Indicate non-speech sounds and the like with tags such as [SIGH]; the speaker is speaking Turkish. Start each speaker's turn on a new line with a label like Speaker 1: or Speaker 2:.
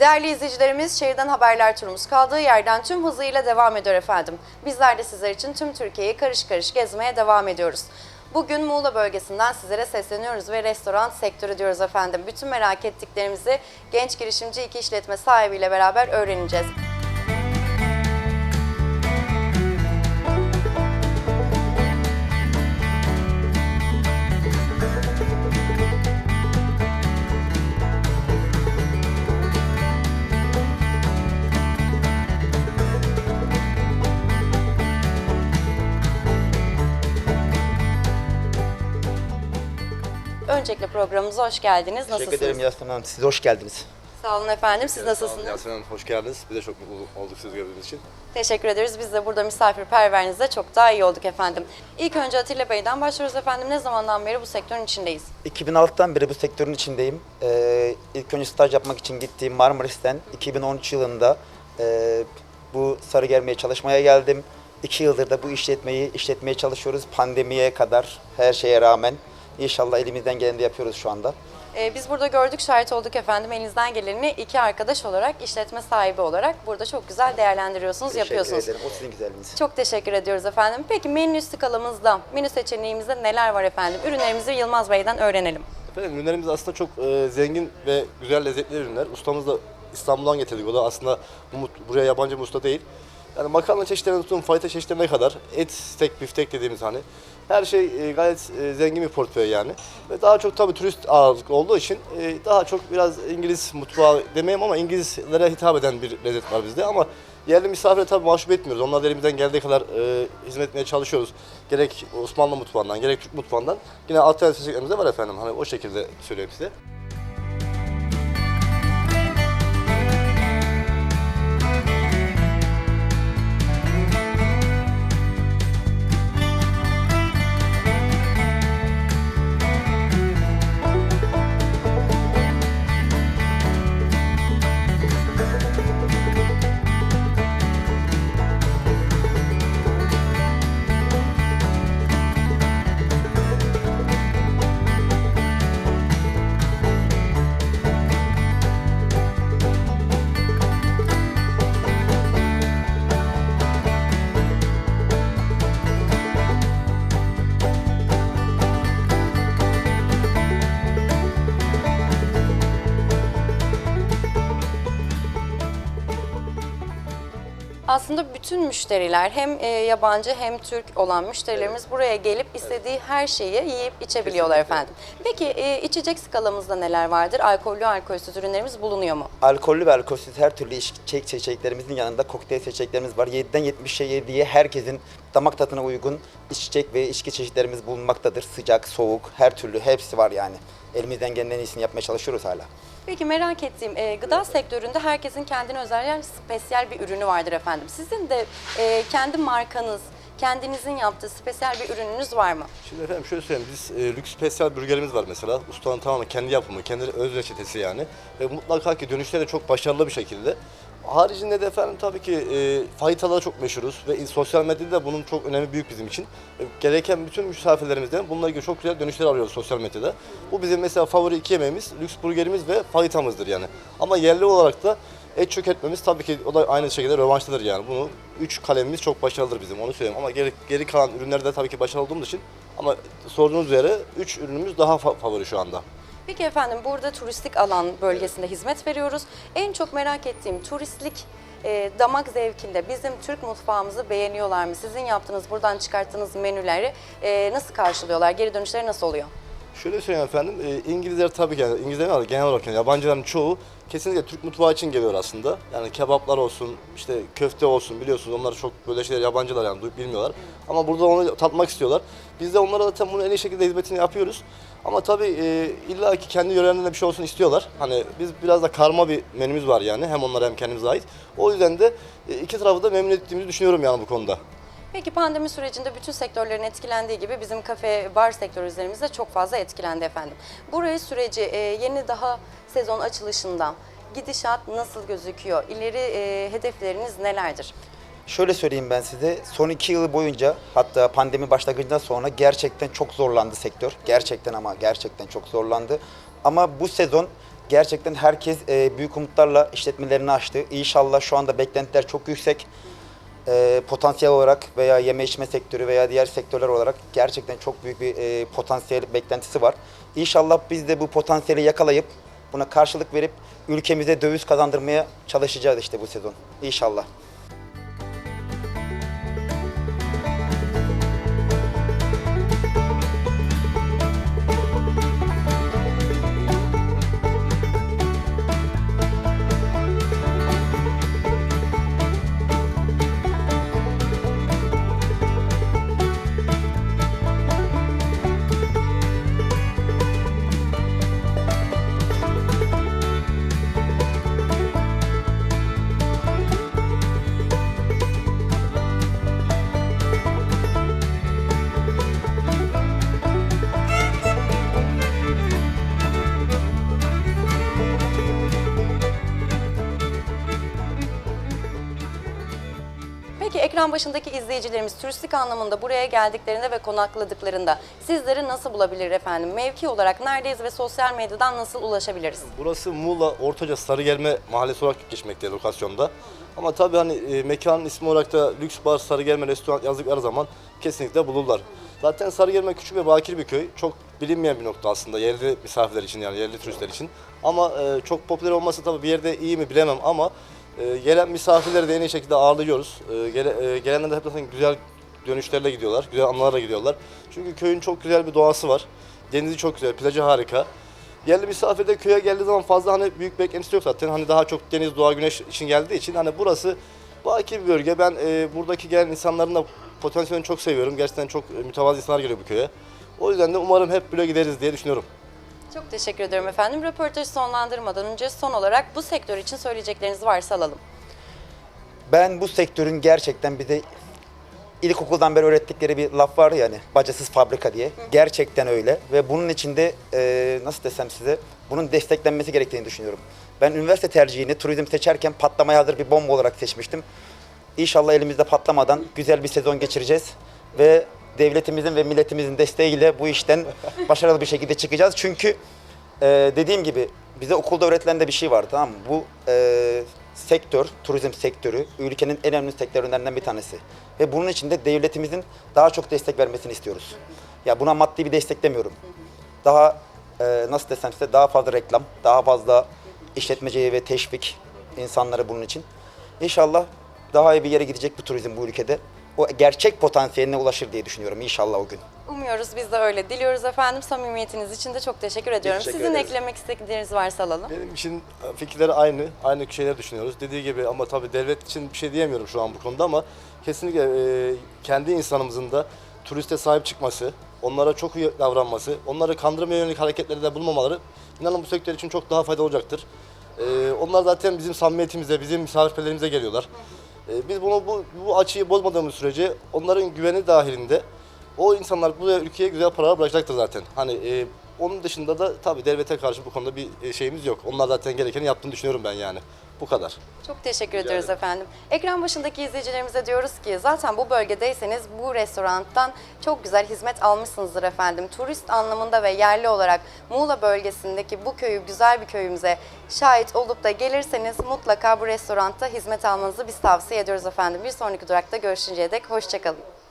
Speaker 1: Değerli izleyicilerimiz, şehirden haberler turumuz kaldığı yerden tüm hızıyla devam ediyor efendim. Bizler de sizler için tüm Türkiye'yi karış karış gezmeye devam ediyoruz. Bugün Muğla bölgesinden sizlere sesleniyoruz ve restoran sektörü diyoruz efendim. Bütün merak ettiklerimizi genç girişimci iki işletme sahibiyle beraber öğreneceğiz. Öncelikle programımıza hoş geldiniz. Nasılsınız?
Speaker 2: Teşekkür ederim Yasemin Hanım. Siz hoş geldiniz.
Speaker 1: Sağ olun efendim. Siz nasılsınız?
Speaker 3: Yasemin Hanım, hoş geldiniz. Biz de çok mutlu olduk sizi gördüğümüz için.
Speaker 1: Teşekkür ederiz. Biz de burada misafirperverinizle çok daha iyi olduk efendim. İlk önce Atilla Bey'den başlıyoruz efendim. Ne zamandan beri bu sektörün içindeyiz?
Speaker 2: 2006'dan beri bu sektörün içindeyim. Ee, ilk önce staj yapmak için gittiğim Marmaris'ten 2013 yılında e, bu Sarıgerme'ye çalışmaya geldim. İki yıldır da bu işletmeyi işletmeye çalışıyoruz. Pandemiye kadar her şeye rağmen. İnşallah elimizden geleni de yapıyoruz şu anda.
Speaker 1: Ee, biz burada gördük, şahit olduk efendim. Elinizden geleni iki arkadaş olarak, işletme sahibi olarak burada çok güzel değerlendiriyorsunuz, yapıyorsunuz.
Speaker 2: Teşekkür ederim. O sizin güzelliğiniz.
Speaker 1: Çok teşekkür ediyoruz efendim. Peki menü skalamızda, menü seçeneğimizde neler var efendim? Ürünlerimizi Yılmaz Bey'den öğrenelim.
Speaker 3: Efendim ürünlerimiz aslında çok e, zengin ve güzel lezzetli ürünler. Ustamız da İstanbul'dan getirdik. O da aslında buraya yabancı bir usta değil. Yani makarna çeşitlerine tutun fayta çeşitlerine kadar et, steak, biftek dediğimiz hani her şey e, gayet e, zengin bir portföy yani. Ve daha çok tabii turist ağırlıklı olduğu için e, daha çok biraz İngiliz mutfağı demeyeyim ama İngilizlere hitap eden bir lezzet var bizde ama yerli misafire tabii mahcup etmiyoruz. Onlar elimizden geldiği kadar e, hizmet etmeye çalışıyoruz. Gerek Osmanlı mutfağından, gerek Türk mutfağından yine alternatif seçeneklerimiz de var efendim. Hani o şekilde söyleyeyim size.
Speaker 1: Aslında bütün müşteriler hem e, yabancı hem Türk olan müşterilerimiz buraya gelip istediği her şeyi yiyip içebiliyorlar efendim. Peki e, içecek skalamızda neler vardır? Alkollü, alkolsüz ürünlerimiz bulunuyor mu?
Speaker 2: Alkollü ve alkolsüz her türlü içecek seçeneklerimizin yanında kokteyl seçeneklerimiz var. 7'den 70'e 7'ye herkesin damak tadına uygun içecek ve içki çeşitlerimiz bulunmaktadır. Sıcak, soğuk, her türlü hepsi var yani. Elimizden gelen en iyisini yapmaya çalışıyoruz hala.
Speaker 1: Peki merak ettiğim e, gıda sektöründe herkesin kendine özel spesiyel bir ürünü vardır efendim. Sizin de e, kendi markanız, kendinizin yaptığı spesiyel bir ürününüz var mı?
Speaker 3: Şimdi efendim şöyle söyleyeyim, biz e, lüks spesiyal burgerimiz var mesela. Ustanın tamamen kendi yapımı, kendi öz reçetesi yani. Ve mutlaka ki dönüşleri de çok başarılı bir şekilde. Haricinde de efendim tabii ki e, fayitalara çok meşhuruz ve sosyal medyada da bunun çok önemi büyük bizim için. E, gereken bütün misafirlerimizden bununla ilgili çok güzel dönüşler alıyoruz sosyal medyada. Bu bizim mesela favori iki yemeğimiz, lüks burgerimiz ve fayitamızdır yani. Ama yerli olarak da et çökertmemiz tabii ki o da aynı şekilde rövanşlıdır yani. Bunu üç kalemimiz çok başarılıdır bizim onu söyleyeyim. Ama geri, geri kalan ürünlerde tabii ki başarılı olduğumuz için ama sorduğunuz üzere üç ürünümüz daha fa- favori şu anda.
Speaker 1: Peki efendim burada turistik alan bölgesinde hizmet veriyoruz. En çok merak ettiğim turistlik e, damak zevkinde bizim Türk mutfağımızı beğeniyorlar mı? Sizin yaptığınız buradan çıkarttığınız menüleri e, nasıl karşılıyorlar? Geri dönüşleri nasıl oluyor?
Speaker 3: Şöyle söyleyeyim efendim, e, İngilizler tabii ki, yani İngilizlerin adı genel olarak yani yabancıların çoğu kesinlikle Türk mutfağı için geliyor aslında. Yani kebaplar olsun, işte köfte olsun biliyorsunuz onlar çok böyle şeyler yabancılar yani duyup bilmiyorlar. Ama burada onu tatmak istiyorlar. Biz de onlara zaten bunu en iyi şekilde hizmetini yapıyoruz. Ama tabii e, illa ki kendi yörelerinde bir şey olsun istiyorlar. Hani biz biraz da karma bir menümüz var yani hem onlara hem kendimize ait. O yüzden de e, iki tarafı da memnun ettiğimizi düşünüyorum yani bu konuda.
Speaker 1: Peki pandemi sürecinde bütün sektörlerin etkilendiği gibi bizim kafe, bar sektörü üzerimizde çok fazla etkilendi efendim. Burayı süreci e, yeni daha sezon açılışında gidişat nasıl gözüküyor? İleri e, hedefleriniz nelerdir?
Speaker 2: Şöyle söyleyeyim ben size. Son iki yıl boyunca hatta pandemi başlangıcından sonra gerçekten çok zorlandı sektör. Gerçekten ama gerçekten çok zorlandı. Ama bu sezon Gerçekten herkes e, büyük umutlarla işletmelerini açtı. İnşallah şu anda beklentiler çok yüksek. E, potansiyel olarak veya yeme içme sektörü veya diğer sektörler olarak gerçekten çok büyük bir e, potansiyel beklentisi var. İnşallah biz de bu potansiyeli yakalayıp buna karşılık verip ülkemize döviz kazandırmaya çalışacağız işte bu sezon. İnşallah.
Speaker 1: Peki ekran başındaki izleyicilerimiz turistik anlamında buraya geldiklerinde ve konakladıklarında sizleri nasıl bulabilir efendim? Mevki olarak neredeyiz ve sosyal medyadan nasıl ulaşabiliriz?
Speaker 3: Burası Muğla Ortaca Sarıgerme mahallesi olarak geçmekte lokasyonda. Ama tabii hani e, mekanın ismi olarak da Lüks Bar Sarıgerme Restoran yazdıkları zaman kesinlikle bulurlar. Zaten Sarıgerme küçük ve bakir bir köy. Çok bilinmeyen bir nokta aslında yerli misafirler için yani yerli turistler için. Ama e, çok popüler olması tabii bir yerde iyi mi bilemem ama e, gelen misafirleri de en iyi şekilde ağırlıyoruz. E, gele, e, gelenler de hep zaten güzel dönüşlerle gidiyorlar, güzel anılarla gidiyorlar. Çünkü köyün çok güzel bir doğası var. Denizi çok güzel, plajı harika. Yerli misafir de köye geldiği zaman fazla hani büyük beklentisi yok zaten. Hani daha çok deniz, doğa, güneş için geldiği için hani burası baki bir bölge. Ben e, buradaki gelen insanların da potansiyelini çok seviyorum. Gerçekten çok mütevazı insanlar geliyor bu köye. O yüzden de umarım hep böyle gideriz diye düşünüyorum.
Speaker 1: Çok teşekkür ederim efendim. Röportajı sonlandırmadan önce son olarak bu sektör için söyleyecekleriniz varsa alalım.
Speaker 2: Ben bu sektörün gerçekten bir de ilkokuldan beri öğrettikleri bir laf var yani bacasız fabrika diye. Gerçekten öyle ve bunun içinde e, nasıl desem size bunun desteklenmesi gerektiğini düşünüyorum. Ben üniversite tercihini turizm seçerken patlamaya hazır bir bomba olarak seçmiştim. İnşallah elimizde patlamadan güzel bir sezon geçireceğiz ve devletimizin ve milletimizin desteğiyle bu işten [LAUGHS] başarılı bir şekilde çıkacağız. Çünkü e, dediğim gibi bize okulda öğretilen de bir şey var tamam mı? Bu e, sektör, turizm sektörü ülkenin en önemli sektörlerinden bir tanesi. Ve bunun için de devletimizin daha çok destek vermesini istiyoruz. Ya buna maddi bir destek demiyorum. Daha e, nasıl desem size daha fazla reklam, daha fazla işletmeciye ve teşvik insanları bunun için. İnşallah daha iyi bir yere gidecek bu turizm bu ülkede. O gerçek potansiyeline ulaşır diye düşünüyorum inşallah o gün.
Speaker 1: Umuyoruz biz de öyle. Diliyoruz efendim. Samimiyetiniz için de çok teşekkür ediyorum.
Speaker 2: teşekkür
Speaker 1: Sizin
Speaker 2: ederiz.
Speaker 1: eklemek istedikleriniz varsa alalım.
Speaker 3: Benim için fikirleri aynı, aynı şeyler düşünüyoruz. Dediği gibi ama tabii devlet için bir şey diyemiyorum şu an bu konuda ama kesinlikle e, kendi insanımızın da turiste sahip çıkması, onlara çok iyi davranması, onları kandırmaya yönelik hareketlerde bulmamaları inanın bu sektör için çok daha faydalı olacaktır. E, onlar zaten bizim samimiyetimize, bizim misafirperverliğimize geliyorlar. E, biz bunu bu, bu açıyı bozmadığımız sürece onların güveni dahilinde o insanlar bu ülkeye güzel paralar bırakacaktır zaten. Hani e, onun dışında da tabii devlete karşı bu konuda bir e, şeyimiz yok. Onlar zaten gerekeni yaptığını düşünüyorum ben yani. Bu kadar.
Speaker 1: Çok teşekkür ediyoruz efendim. Ekran başındaki izleyicilerimize diyoruz ki zaten bu bölgedeyseniz bu restorandan çok güzel hizmet almışsınızdır efendim. Turist anlamında ve yerli olarak Muğla bölgesindeki bu köyü güzel bir köyümüze şahit olup da gelirseniz mutlaka bu restoranda hizmet almanızı biz tavsiye ediyoruz efendim. Bir sonraki durakta görüşünceye dek hoşçakalın.